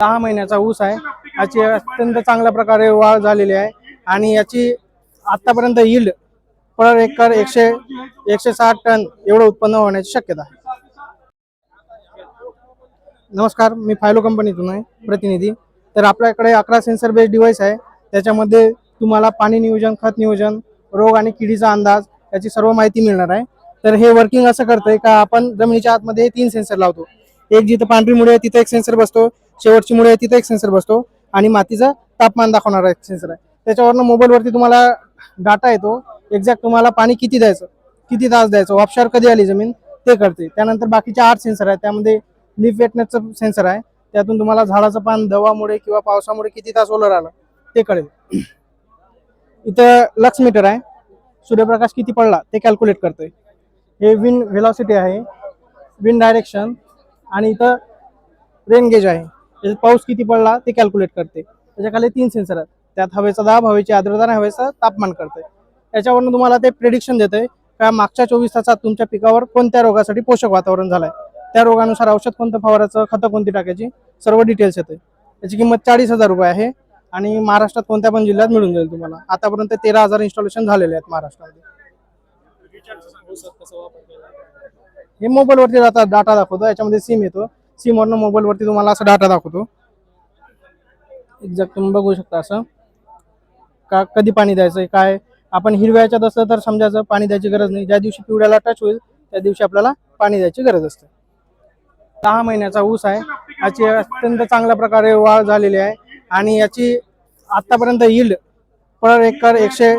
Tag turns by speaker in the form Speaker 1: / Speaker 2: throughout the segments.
Speaker 1: दहा महिन्याचा ऊस आहे. याची अत्यंत चांगल्या प्रकारे वाढ झालेली आहे. आणि याची आतापर्यंत यील्ड पर एकर एकशे एकशे साठ टन एवढं उत्पन्न होण्याची शक्यता आहे. नमस्कार मी फायलो कंपनीतून आहे प्रतिनिधी. तर आपल्याकडे अकरा सेन्सर बेस्ड डिव्हाइस आहे. त्याच्यामध्ये तुम्हाला पाणी नियोजन खत नियोजन रोग आणि किडीचा अंदाज याची सर्व माहिती मिळणार आहे. तर हे वर्किंग असं करतंय का आपण जमिनीच्या आतमध्ये तीन सेन्सर लावतो. एक जिथं पांढरी मुळे आहे तिथं एक सेन्सर बसतो. शेवटची मुळे तिथे तिथं एक सेन्सर बसतो आणि मातीचं तापमान दाखवणारा एक सेन्सर आहे. त्याच्यावरनं मोबाईलवरती तुम्हाला डाटा येतो. एक्झॅक्ट तुम्हाला पाणी किती द्यायचं किती तास द्यायचं ऑप्शॉर कधी आली जमीन ते करते त्यानंतर बाकीचे आठ सेन्सर आहेत. त्यामध्ये लिफ वेटनेसचं सेन्सर आहे. त्यातून तुम्हाला झाडाचं पान दवामुळे किंवा पावसामुळे किती तास ओलं राहिलं ते कळेल. इथं लक्स मीटर आहे. सूर्यप्रकाश किती पडला ते कॅल्क्युलेट करते हे विन व्हेलॉसिटी आहे. विन डायरेक्शन आणि इथं रेन गेज आहे. त्याच्यात पाऊस किती पडला ते कॅल्क्युलेट करते. त्याच्याखाली तीन सेन्सर आहेत. त्यात हवेचा दाब हवेची आर्द्रता आणि हवेचं तापमान करते. याच्यावरून तुम्हाला ते प्रिडिक्शन देते का मागच्या चोवीस तासात तुमच्या पिकावर कोणत्या रोगासाठी पोषक वातावरण झालंय? त्या रोगानुसार औषध कोणतं फवारायचं खतं कोणती टाकायची सर्व डिटेल्स येते त्याची किंमत चाळीस हजार रुपये आहे आणि महाराष्ट्रात कोणत्या पण जिल्ह्यात मिळून जाईल तुम्हाला. आतापर्यंत तेरा हजार इन्स्टॉलेशन झालेले आहेत महाराष्ट्रामध्ये. हे मोबाईलवरती डाटा डाटा दाखवतो. याच्यामध्ये सिम येतो. सिम वरनं मोबाईलवरती तुम्हाला असं डाटा दाखवतो. एक्झॅक्ट तुम्ही बघू शकता असं. का कधी पाणी द्यायचं काय? आपण हिरव्याच्यात असलं तर समजायचं पाणी द्यायची गरज नाही. ज्या दिवशी पिवळ्याला टच होईल त्या दिवशी आपल्याला पाणी द्यायची गरज असते. दहा महिन्याचा ऊस आहे. याची अत्यंत चांगल्या प्रकारे वाढ झालेली आहे. आणि याची आतापर्यंत यील्ड पर एकर एकशे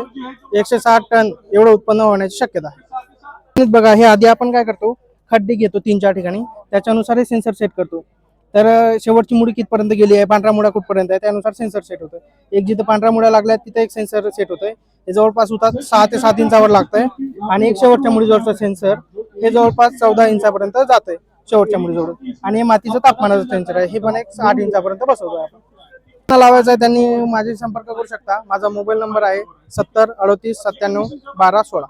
Speaker 1: एकशे साठ टन एवढं उत्पन्न होण्याची शक्यता आहे. बघा हे आधी आपण काय करतो? खड्डे घेतो तीन चार ठिकाणी. त्याच्यानुसार हे सेन्सर सेट करतो. तर शेवटची मुडी कितपर्यंत गेली आहे? पांढरा मुडा कुठपर्यंत आहे? त्यानुसार सेन्सर सेट होतं एक जिथं पांढऱ्या मुळ्या लागल्या तिथं एक सेन्सर सेट होतंय. हे जवळपास होतात सहा ते सात इंचावर लागतंय. आणि एक शेवटच्या मुडीजवळचं सेन्सर हे जवळपास चौदा इंचापर्यंत जातंय शेवटच्या मुडीजवळ आणि हे मातीचं तापमानाचं सेन्सर आहे. हे पण एक आठ इंचापर्यंत बसवतोय आपण. लावायचं आहे त्यांनी माझे संपर्क करू शकता. माझा मोबाईल नंबर आहे सत्तर अडतीस सत्त्याण्णव बारा सोळा.